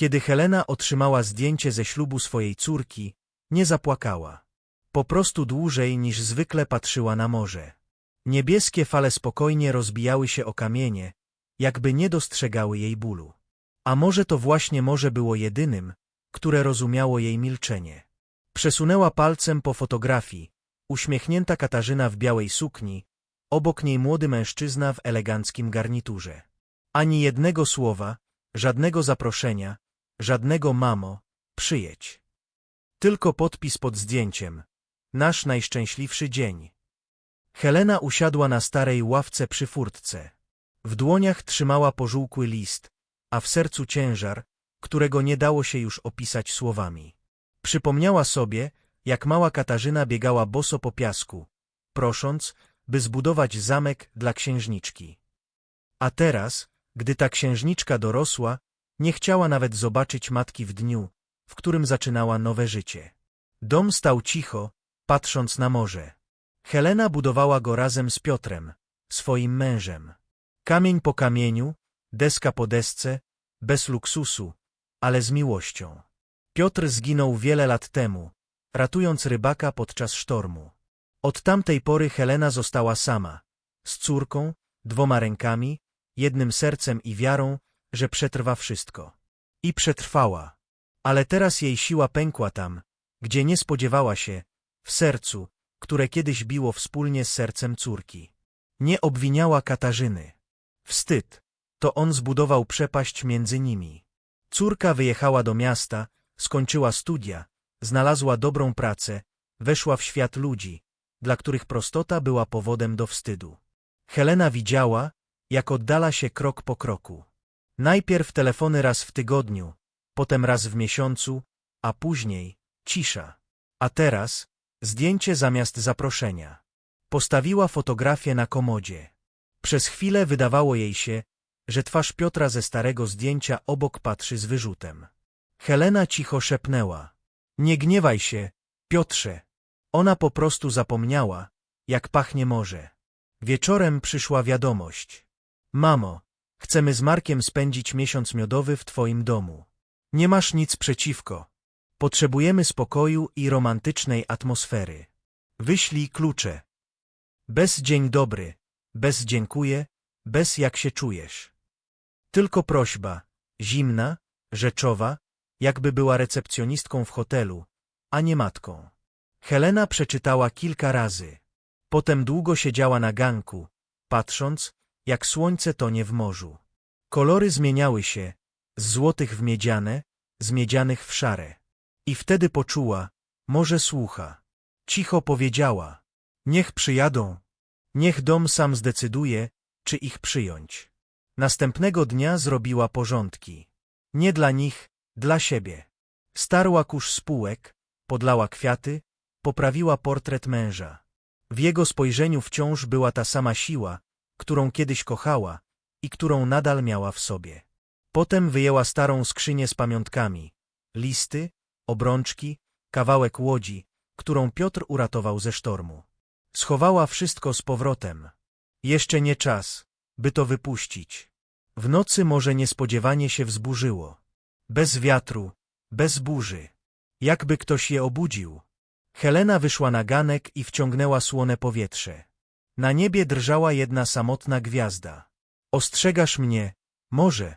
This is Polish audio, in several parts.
Kiedy Helena otrzymała zdjęcie ze ślubu swojej córki, nie zapłakała. Po prostu dłużej niż zwykle patrzyła na morze. Niebieskie fale spokojnie rozbijały się o kamienie, jakby nie dostrzegały jej bólu. A może to właśnie morze było jedynym, które rozumiało jej milczenie. Przesunęła palcem po fotografii, uśmiechnięta Katarzyna w białej sukni, obok niej młody mężczyzna w eleganckim garniturze. Ani jednego słowa, żadnego zaproszenia, żadnego mamo, przyjedź. Tylko podpis pod zdjęciem. Nasz najszczęśliwszy dzień. Helena usiadła na starej ławce przy furtce. W dłoniach trzymała pożółkły list, a w sercu ciężar, którego nie dało się już opisać słowami. Przypomniała sobie, jak mała Katarzyna biegała boso po piasku, prosząc, by zbudować zamek dla księżniczki. A teraz, gdy ta księżniczka dorosła, nie chciała nawet zobaczyć matki w dniu, w którym zaczynała nowe życie. Dom stał cicho, patrząc na morze. Helena budowała go razem z Piotrem, swoim mężem. Kamień po kamieniu, deska po desce, bez luksusu, ale z miłością. Piotr zginął wiele lat temu, ratując rybaka podczas sztormu. Od tamtej pory Helena została sama, z córką, dwoma rękami, jednym sercem i wiarą, że przetrwa wszystko. I przetrwała. Ale teraz jej siła pękła tam, gdzie nie spodziewała się, w sercu, które kiedyś biło wspólnie z sercem córki. Nie obwiniała Katarzyny. Wstyd. To on zbudował przepaść między nimi. Córka wyjechała do miasta, skończyła studia, znalazła dobrą pracę, weszła w świat ludzi, dla których prostota była powodem do wstydu. Helena widziała, jak oddala się krok po kroku. Najpierw telefony raz w tygodniu, potem raz w miesiącu, a później cisza. A teraz zdjęcie zamiast zaproszenia. Postawiła fotografię na komodzie. Przez chwilę wydawało jej się, że twarz Piotra ze starego zdjęcia obok patrzy z wyrzutem. Helena cicho szepnęła. Nie gniewaj się, Piotrze. Ona po prostu zapomniała, jak pachnie morze. Wieczorem przyszła wiadomość. Mamo, chcemy z Markiem spędzić miesiąc miodowy w twoim domu. Nie masz nic przeciwko. Potrzebujemy spokoju i romantycznej atmosfery. Wyślij klucze. Bez dzień dobry, bez dziękuję, bez jak się czujesz. Tylko prośba, zimna, rzeczowa, jakby była recepcjonistką w hotelu, a nie matką. Helena przeczytała kilka razy. Potem długo siedziała na ganku, patrząc, jak słońce tonie w morzu. Kolory zmieniały się, z złotych w miedziane, z miedzianych w szare. I wtedy poczuła, może słucha. Cicho powiedziała, niech przyjadą. Niech dom sam zdecyduje, czy ich przyjąć. Następnego dnia zrobiła porządki. Nie dla nich, dla siebie. Starła kurz spółek, podlała kwiaty, poprawiła portret męża. W jego spojrzeniu wciąż była ta sama siła, którą kiedyś kochała i którą nadal miała w sobie. Potem wyjęła starą skrzynię z pamiątkami, listy, obrączki, kawałek łodzi, którą Piotr uratował ze sztormu. Schowała wszystko z powrotem. Jeszcze nie czas, by to wypuścić. W nocy może niespodziewanie się wzburzyło. Bez wiatru, bez burzy. Jakby ktoś je obudził. Helena wyszła na ganek i wciągnęła słone powietrze. Na niebie drżała jedna samotna gwiazda. Ostrzegasz mnie, może?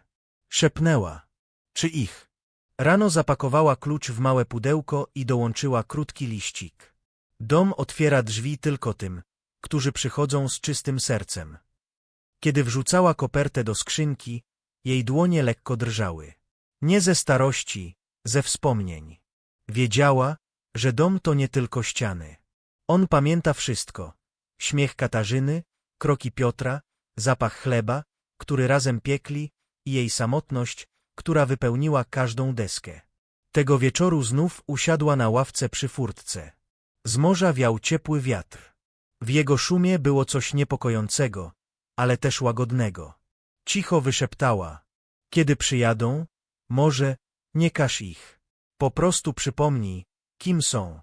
Szepnęła. Czy ich? Rano zapakowała klucz w małe pudełko i dołączyła krótki liścik. Dom otwiera drzwi tylko tym, którzy przychodzą z czystym sercem. Kiedy wrzucała kopertę do skrzynki, jej dłonie lekko drżały. Nie ze starości, ze wspomnień. Wiedziała, że dom to nie tylko ściany. On pamięta wszystko. Śmiech Katarzyny, kroki Piotra, zapach chleba, który razem piekli i jej samotność, która wypełniła każdą deskę. Tego wieczoru znów usiadła na ławce przy furtce. Z morza wiał ciepły wiatr. W jego szumie było coś niepokojącego, ale też łagodnego. Cicho wyszeptała. Kiedy przyjadą, może nie każ ich. Po prostu przypomnij, kim są.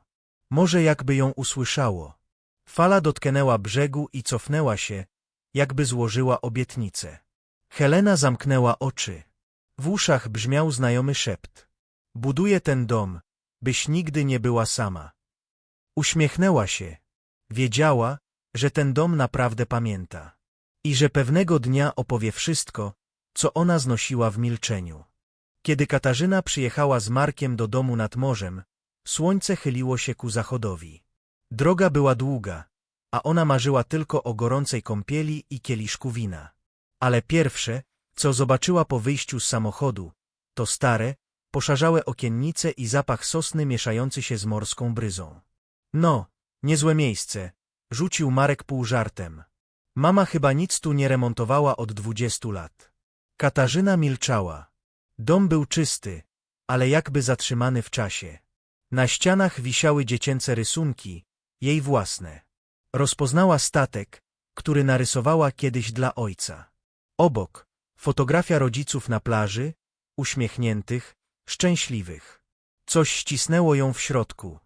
Może jakby ją usłyszało. Fala dotknęła brzegu i cofnęła się, jakby złożyła obietnicę. Helena zamknęła oczy. W uszach brzmiał znajomy szept. Buduję ten dom, byś nigdy nie była sama. Uśmiechnęła się. Wiedziała, że ten dom naprawdę pamięta. I że pewnego dnia opowie wszystko, co ona znosiła w milczeniu. Kiedy Katarzyna przyjechała z Markiem do domu nad morzem, słońce chyliło się ku zachodowi. Droga była długa, a ona marzyła tylko o gorącej kąpieli i kieliszku wina. Ale pierwsze, co zobaczyła po wyjściu z samochodu, to stare, poszarzałe okiennice i zapach sosny mieszający się z morską bryzą. No, niezłe miejsce, rzucił Marek pół żartem. Mama chyba nic tu nie remontowała od dwudziestu lat. Katarzyna milczała. Dom był czysty, ale jakby zatrzymany w czasie. Na ścianach wisiały dziecięce rysunki, jej własne. Rozpoznała statek, który narysowała kiedyś dla ojca. Obok, fotografia rodziców na plaży, uśmiechniętych, szczęśliwych. Coś ścisnęło ją w środku.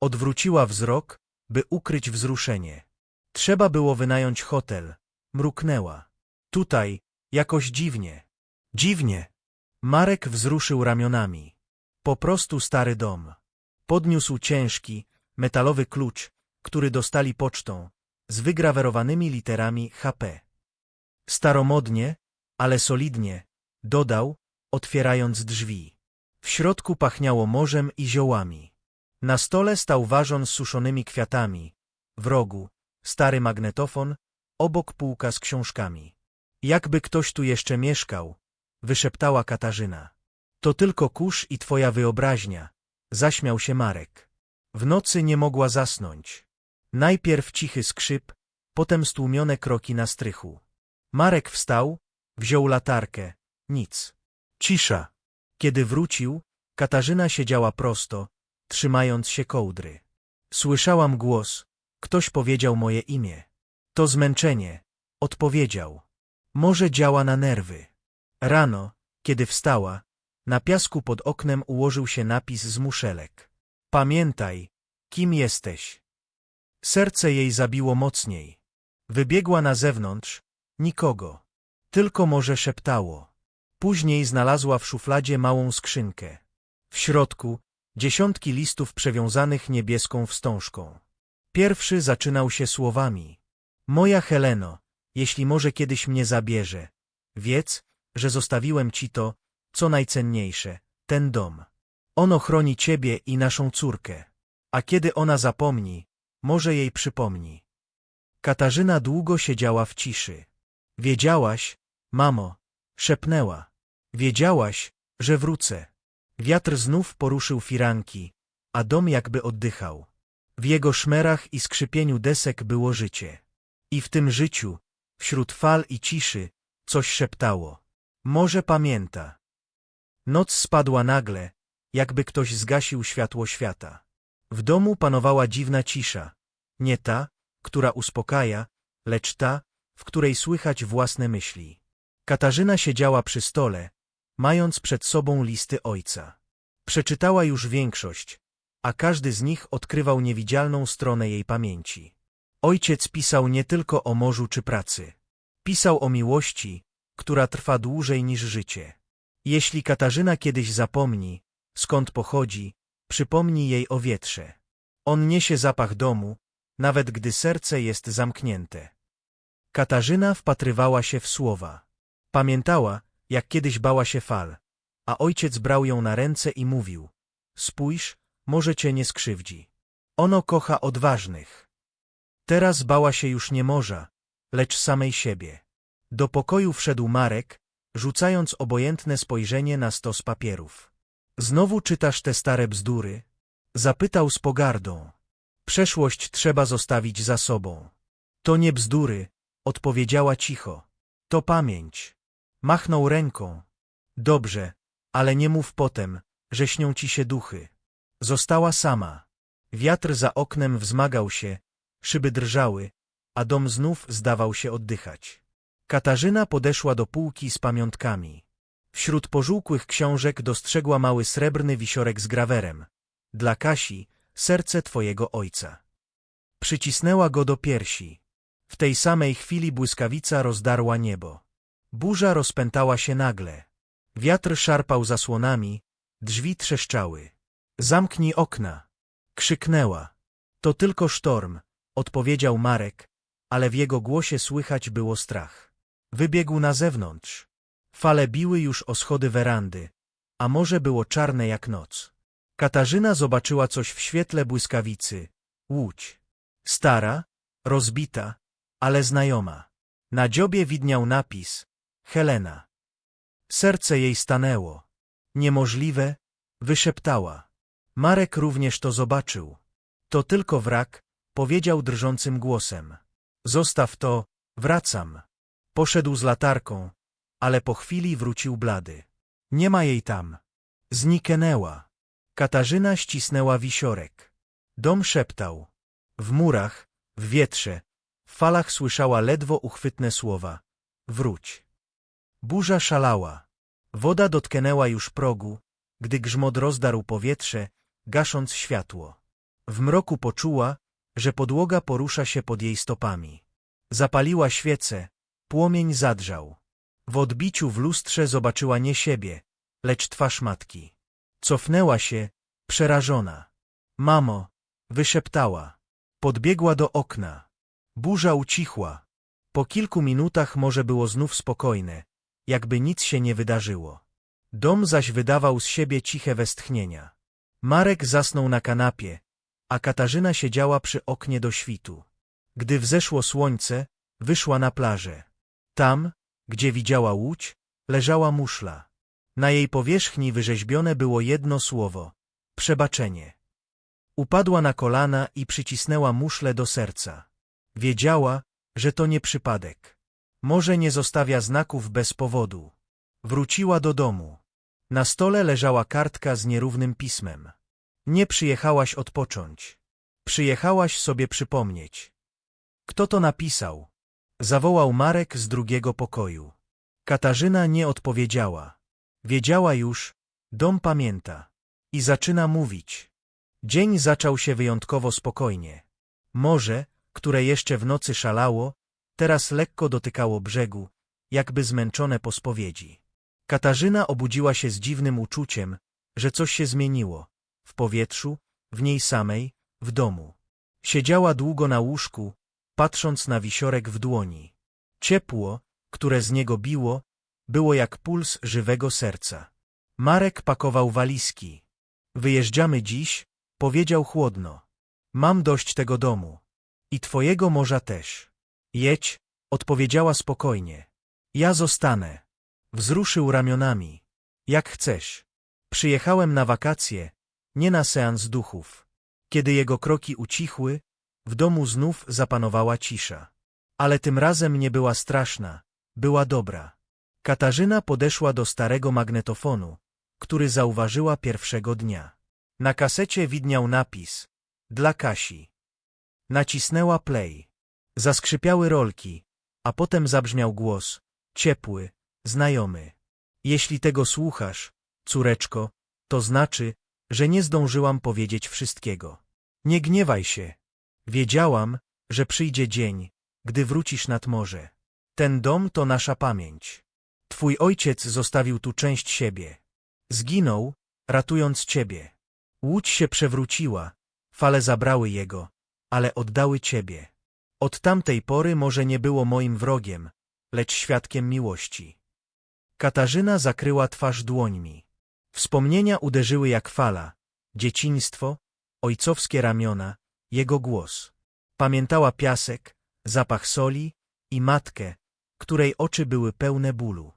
Odwróciła wzrok, by ukryć wzruszenie. Trzeba było wynająć hotel. Mruknęła. Tutaj, jakoś dziwnie. Dziwnie. Marek wzruszył ramionami. Po prostu stary dom. Podniósł ciężki, metalowy klucz, który dostali pocztą, z wygrawerowanymi literami HP. Staromodnie, ale solidnie, dodał, otwierając drzwi. W środku pachniało morzem i ziołami. Na stole stał ważon z suszonymi kwiatami. W rogu, stary magnetofon, obok półka z książkami. Jakby ktoś tu jeszcze mieszkał, wyszeptała Katarzyna. To tylko kurz i twoja wyobraźnia, zaśmiał się Marek. W nocy nie mogła zasnąć. Najpierw cichy skrzyp, potem stłumione kroki na strychu. Marek wstał, wziął latarkę. Nic. Cisza. Kiedy wrócił, Katarzyna siedziała prosto, trzymając się kołdry. Słyszałam głos. Ktoś powiedział moje imię. To zmęczenie. Odpowiedział. Może działa na nerwy. Rano, kiedy wstała, na piasku pod oknem ułożył się napis z muszelek. Pamiętaj, kim jesteś. Serce jej zabiło mocniej. Wybiegła na zewnątrz, nikogo. Tylko może szeptało. Później znalazła w szufladzie małą skrzynkę. W środku dziesiątki listów przewiązanych niebieską wstążką. Pierwszy zaczynał się słowami. Moja Heleno, jeśli może kiedyś mnie zabierze, wiedz, że zostawiłem ci to, co najcenniejsze, ten dom. Ono chroni ciebie i naszą córkę. A kiedy ona zapomni, może jej przypomni. Katarzyna długo siedziała w ciszy. Wiedziałaś, mamo, szepnęła. Wiedziałaś, że wrócę. Wiatr znów poruszył firanki, a dom jakby oddychał. W jego szmerach i skrzypieniu desek było życie. I w tym życiu, wśród fal i ciszy, coś szeptało. Może pamięta. Noc spadła nagle, jakby ktoś zgasił światło świata. W domu panowała dziwna cisza. Nie ta, która uspokaja, lecz ta, w której słychać własne myśli. Katarzyna siedziała przy stole, mając przed sobą listy ojca. Przeczytała już większość, a każdy z nich odkrywał niewidzialną stronę jej pamięci. Ojciec pisał nie tylko o morzu czy pracy. Pisał o miłości, która trwa dłużej niż życie. Jeśli Katarzyna kiedyś zapomni, skąd pochodzi, przypomni jej o wietrze. On niesie zapach domu, nawet gdy serce jest zamknięte. Katarzyna wpatrywała się w słowa. Pamiętała, jak kiedyś bała się fal, a ojciec brał ją na ręce i mówił – spójrz, może cię nie skrzywdzi. Ono kocha odważnych. Teraz bała się już nie morza, lecz samej siebie. Do pokoju wszedł Marek, rzucając obojętne spojrzenie na stos papierów. Znowu czytasz te stare bzdury? Zapytał z pogardą. Przeszłość trzeba zostawić za sobą. To nie bzdury, odpowiedziała cicho. To pamięć. Machnął ręką. Dobrze, ale nie mów potem, że śnią ci się duchy. Została sama. Wiatr za oknem wzmagał się, szyby drżały, a dom znów zdawał się oddychać. Katarzyna podeszła do półki z pamiątkami. Wśród pożółkłych książek dostrzegła mały srebrny wisiorek z grawerem. Dla Kasi, serce twojego ojca. Przycisnęła go do piersi. W tej samej chwili błyskawica rozdarła niebo. Burza rozpętała się nagle. Wiatr szarpał zasłonami, drzwi trzeszczały. Zamknij okna! Krzyknęła. To tylko sztorm, odpowiedział Marek, ale w jego głosie słychać było strach. Wybiegł na zewnątrz. Fale biły już o schody werandy, a morze było czarne jak noc. Katarzyna zobaczyła coś w świetle błyskawicy. Łódź. Stara, rozbita, ale znajoma. Na dziobie widniał napis Helena. Serce jej stanęło. Niemożliwe, wyszeptała. Marek również to zobaczył. To tylko wrak, powiedział drżącym głosem. Zostaw to, wracam. Poszedł z latarką, ale po chwili wrócił blady. Nie ma jej tam. Zniknęła. Katarzyna ścisnęła wisiorek. Dom szeptał. W murach, w wietrze, w falach słyszała ledwo uchwytne słowa. Wróć. Burza szalała. Woda dotknęła już progu, gdy grzmot rozdarł powietrze, gasząc światło. W mroku poczuła, że podłoga porusza się pod jej stopami. Zapaliła świecę, płomień zadrżał. W odbiciu w lustrze zobaczyła nie siebie, lecz twarz matki. Cofnęła się, przerażona. Mamo, wyszeptała. Podbiegła do okna. Burza ucichła. Po kilku minutach morze było znów spokojne, jakby nic się nie wydarzyło. Dom zaś wydawał z siebie ciche westchnienia. Marek zasnął na kanapie, a Katarzyna siedziała przy oknie do świtu. Gdy wzeszło słońce, wyszła na plażę. Tam, gdzie widziała łódź, leżała muszla. Na jej powierzchni wyrzeźbione było jedno słowo – przebaczenie. Upadła na kolana i przycisnęła muszlę do serca. Wiedziała, że to nie przypadek. Może nie zostawia znaków bez powodu. Wróciła do domu. Na stole leżała kartka z nierównym pismem. Nie przyjechałaś odpocząć. Przyjechałaś sobie przypomnieć. Kto to napisał? Zawołał Marek z drugiego pokoju. Katarzyna nie odpowiedziała. Wiedziała już, dom pamięta. I zaczyna mówić. Dzień zaczął się wyjątkowo spokojnie. Morze, które jeszcze w nocy szalało, teraz lekko dotykało brzegu, jakby zmęczone po spowiedzi. Katarzyna obudziła się z dziwnym uczuciem, że coś się zmieniło. W powietrzu, w niej samej, w domu. Siedziała długo na łóżku, patrząc na wisiorek w dłoni. Ciepło, które z niego biło, było jak puls żywego serca. Marek pakował walizki. Wyjeżdżamy dziś, powiedział chłodno. Mam dość tego domu. I twojego morza też. Jedź, odpowiedziała spokojnie. Ja zostanę. Wzruszył ramionami. Jak chcesz. Przyjechałem na wakacje, nie na seans duchów. Kiedy jego kroki ucichły, w domu znów zapanowała cisza. Ale tym razem nie była straszna, była dobra. Katarzyna podeszła do starego magnetofonu, który zauważyła pierwszego dnia. Na kasecie widniał napis Dla Kasi. Nacisnęła play. Zaskrzypiały rolki, a potem zabrzmiał głos, ciepły, znajomy. Jeśli tego słuchasz, córeczko, to znaczy, że nie zdążyłam powiedzieć wszystkiego. Nie gniewaj się. Wiedziałam, że przyjdzie dzień, gdy wrócisz nad morze. Ten dom to nasza pamięć. Twój ojciec zostawił tu część siebie. Zginął, ratując ciebie. Łódź się przewróciła, fale zabrały jego, ale oddały ciebie. Od tamtej pory może nie było moim wrogiem, lecz świadkiem miłości. Katarzyna zakryła twarz dłońmi. Wspomnienia uderzyły jak fala. Dzieciństwo, ojcowskie ramiona, jego głos. Pamiętała piasek, zapach soli i matkę, której oczy były pełne bólu.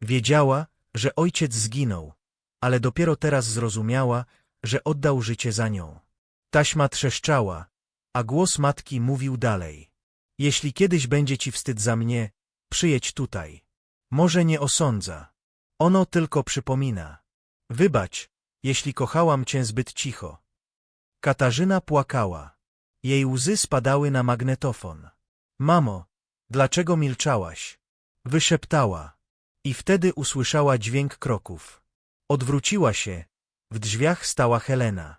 Wiedziała, że ojciec zginął, ale dopiero teraz zrozumiała, że oddał życie za nią. Taśma trzeszczała, a głos matki mówił dalej. Jeśli kiedyś będzie ci wstyd za mnie, przyjedź tutaj. Może nie osądza. Ono tylko przypomina. Wybacz, jeśli kochałam cię zbyt cicho. Katarzyna płakała. Jej łzy spadały na magnetofon. Mamo, dlaczego milczałaś? Wyszeptała. I wtedy usłyszała dźwięk kroków. Odwróciła się. W drzwiach stała Helena.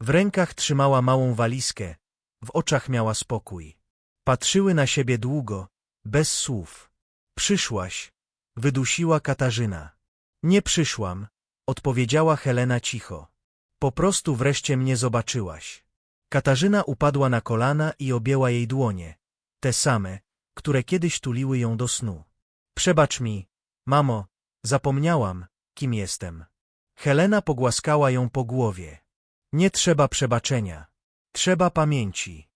W rękach trzymała małą walizkę. W oczach miała spokój. Patrzyły na siebie długo, bez słów. Przyszłaś, wydusiła Katarzyna. Nie przyszłam, odpowiedziała Helena cicho. Po prostu wreszcie mnie zobaczyłaś. Katarzyna upadła na kolana i objęła jej dłonie, te same, które kiedyś tuliły ją do snu. Przebacz mi, mamo, zapomniałam, kim jestem. Helena pogłaskała ją po głowie. Nie trzeba przebaczenia. Trzeba pamięci.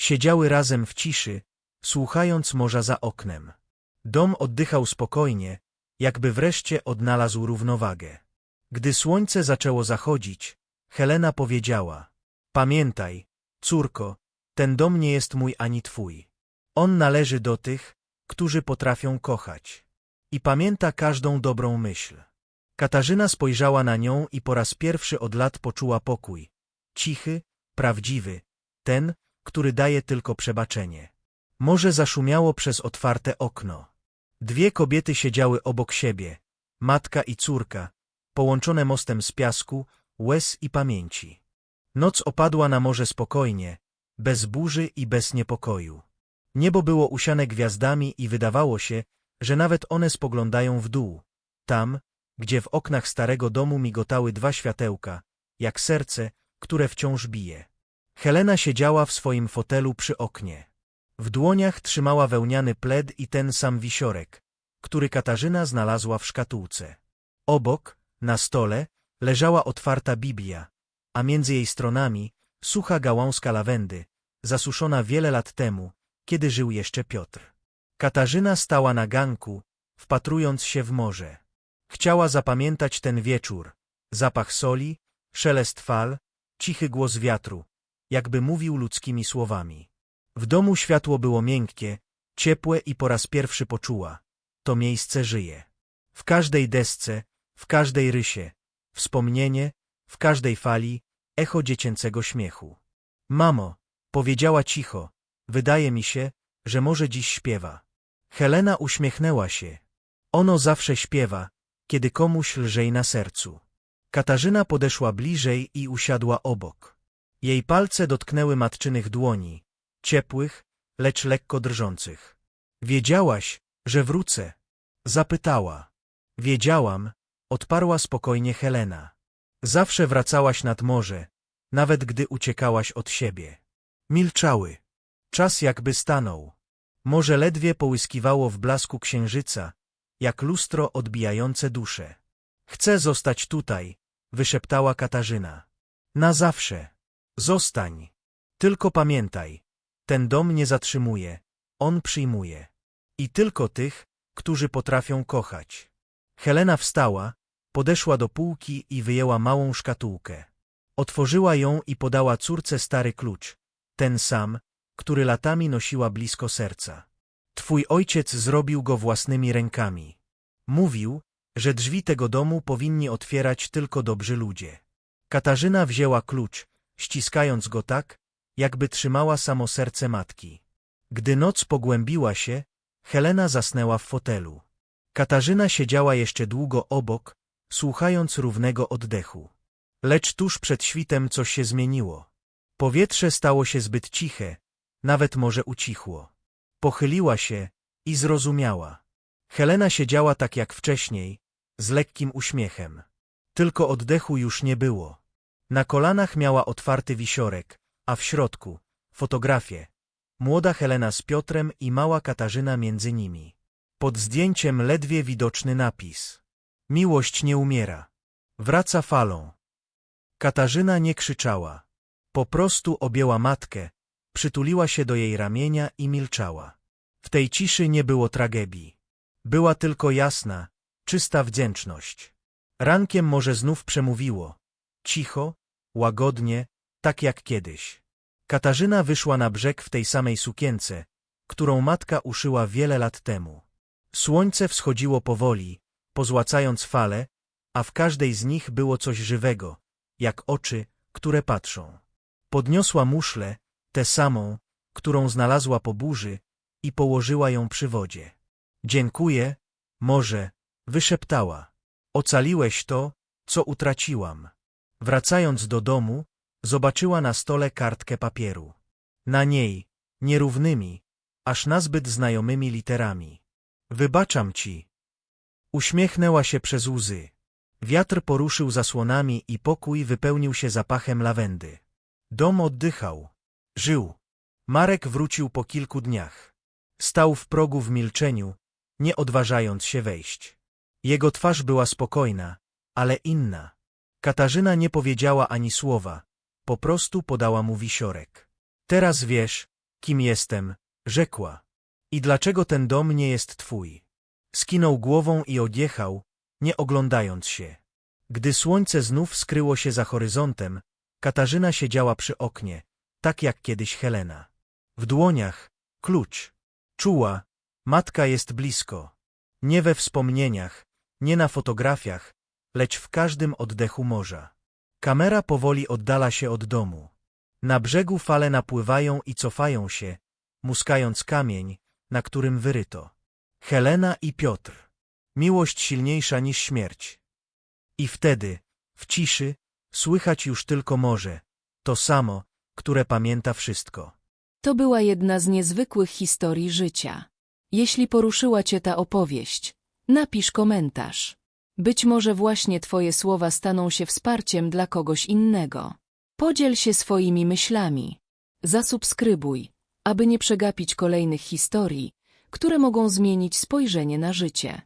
Siedziały razem w ciszy, słuchając morza za oknem. Dom oddychał spokojnie, jakby wreszcie odnalazł równowagę. Gdy słońce zaczęło zachodzić, Helena powiedziała: Pamiętaj, córko, ten dom nie jest mój ani twój. On należy do tych, którzy potrafią kochać. I pamięta każdą dobrą myśl. Katarzyna spojrzała na nią i po raz pierwszy od lat poczuła pokój. Cichy, prawdziwy, ten, który daje tylko przebaczenie. Morze zaszumiało przez otwarte okno. Dwie kobiety siedziały obok siebie, matka i córka, połączone mostem z piasku, łez i pamięci. Noc opadła na morze spokojnie, bez burzy i bez niepokoju. Niebo było usiane gwiazdami i wydawało się, że nawet one spoglądają w dół, tam, gdzie w oknach starego domu migotały dwa światełka, jak serce, które wciąż bije. Helena siedziała w swoim fotelu przy oknie. W dłoniach trzymała wełniany pled i ten sam wisiorek, który Katarzyna znalazła w szkatułce. Obok, na stole, leżała otwarta Biblia, a między jej stronami sucha gałązka lawendy, zasuszona wiele lat temu, kiedy żył jeszcze Piotr. Katarzyna stała na ganku, wpatrując się w morze. Chciała zapamiętać ten wieczór, zapach soli, szelest fal, cichy głos wiatru, jakby mówił ludzkimi słowami. W domu światło było miękkie, ciepłe i po raz pierwszy poczuła. To miejsce żyje. W każdej desce, w każdej rysie, wspomnienie, w każdej fali, echo dziecięcego śmiechu. Mamo, powiedziała cicho, wydaje mi się, że może dziś śpiewa. Helena uśmiechnęła się. Ono zawsze śpiewa, kiedy komuś lżej na sercu. Katarzyna podeszła bliżej i usiadła obok. Jej palce dotknęły matczynych dłoni, ciepłych, lecz lekko drżących. Wiedziałaś, że wrócę? Zapytała. Wiedziałam, odparła spokojnie Helena. Zawsze wracałaś nad morze, nawet gdy uciekałaś od siebie. Milczały. Czas jakby stanął. Morze ledwie połyskiwało w blasku księżyca, jak lustro odbijające duszę. Chcę zostać tutaj, wyszeptała Katarzyna. Na zawsze. Zostań. Tylko pamiętaj, ten dom nie zatrzymuje, on przyjmuje. I tylko tych, którzy potrafią kochać. Helena wstała, podeszła do półki i wyjęła małą szkatułkę. Otworzyła ją i podała córce stary klucz, ten sam, który latami nosiła blisko serca. Twój ojciec zrobił go własnymi rękami. Mówił, że drzwi tego domu powinni otwierać tylko dobrzy ludzie. Katarzyna wzięła klucz, ściskając go tak, jakby trzymała samo serce matki. Gdy noc pogłębiła się, Helena zasnęła w fotelu. Katarzyna siedziała jeszcze długo obok, słuchając równego oddechu. Lecz tuż przed świtem coś się zmieniło. Powietrze stało się zbyt ciche, nawet może ucichło. Pochyliła się i zrozumiała. Helena siedziała tak jak wcześniej, z lekkim uśmiechem. Tylko oddechu już nie było. Na kolanach miała otwarty wisiorek, a w środku fotografię. Młoda Helena z Piotrem i mała Katarzyna między nimi. Pod zdjęciem ledwie widoczny napis. Miłość nie umiera. Wraca falą. Katarzyna nie krzyczała. Po prostu objęła matkę, przytuliła się do jej ramienia i milczała. W tej ciszy nie było tragedii. Była tylko jasna, czysta wdzięczność. Rankiem może znów przemówiło. Cicho, łagodnie, tak jak kiedyś. Katarzyna wyszła na brzeg w tej samej sukience, którą matka uszyła wiele lat temu. Słońce wschodziło powoli, pozłacając fale, a w każdej z nich było coś żywego, jak oczy, które patrzą. Podniosła muszlę, tę samą, którą znalazła po burzy, i położyła ją przy wodzie. Dziękuję, może, wyszeptała. Ocaliłeś to, co utraciłam. Wracając do domu, zobaczyła na stole kartkę papieru. Na niej, nierównymi, aż nazbyt znajomymi literami. Wybaczam ci. Uśmiechnęła się przez łzy. Wiatr poruszył zasłonami i pokój wypełnił się zapachem lawendy. Dom oddychał. Żył. Marek wrócił po kilku dniach. Stał w progu w milczeniu, nie odważając się wejść. Jego twarz była spokojna, ale inna. Katarzyna nie powiedziała ani słowa, po prostu podała mu wisiorek. Teraz wiesz, kim jestem, rzekła. I dlaczego ten dom nie jest twój? Skinął głową i odjechał, nie oglądając się. Gdy słońce znów skryło się za horyzontem, Katarzyna siedziała przy oknie, tak jak kiedyś Helena. W dłoniach klucz. Czuła, matka jest blisko. Nie we wspomnieniach, nie na fotografiach, lecz w każdym oddechu morza. Kamera powoli oddala się od domu. Na brzegu fale napływają i cofają się, muskając kamień, na którym wyryto. Helena i Piotr. Miłość silniejsza niż śmierć. I wtedy, w ciszy, słychać już tylko morze, to samo, które pamięta wszystko. To była jedna z niezwykłych historii życia. Jeśli poruszyła Cię ta opowieść, napisz komentarz. Być może właśnie Twoje słowa staną się wsparciem dla kogoś innego. Podziel się swoimi myślami. Zasubskrybuj, aby nie przegapić kolejnych historii, które mogą zmienić spojrzenie na życie.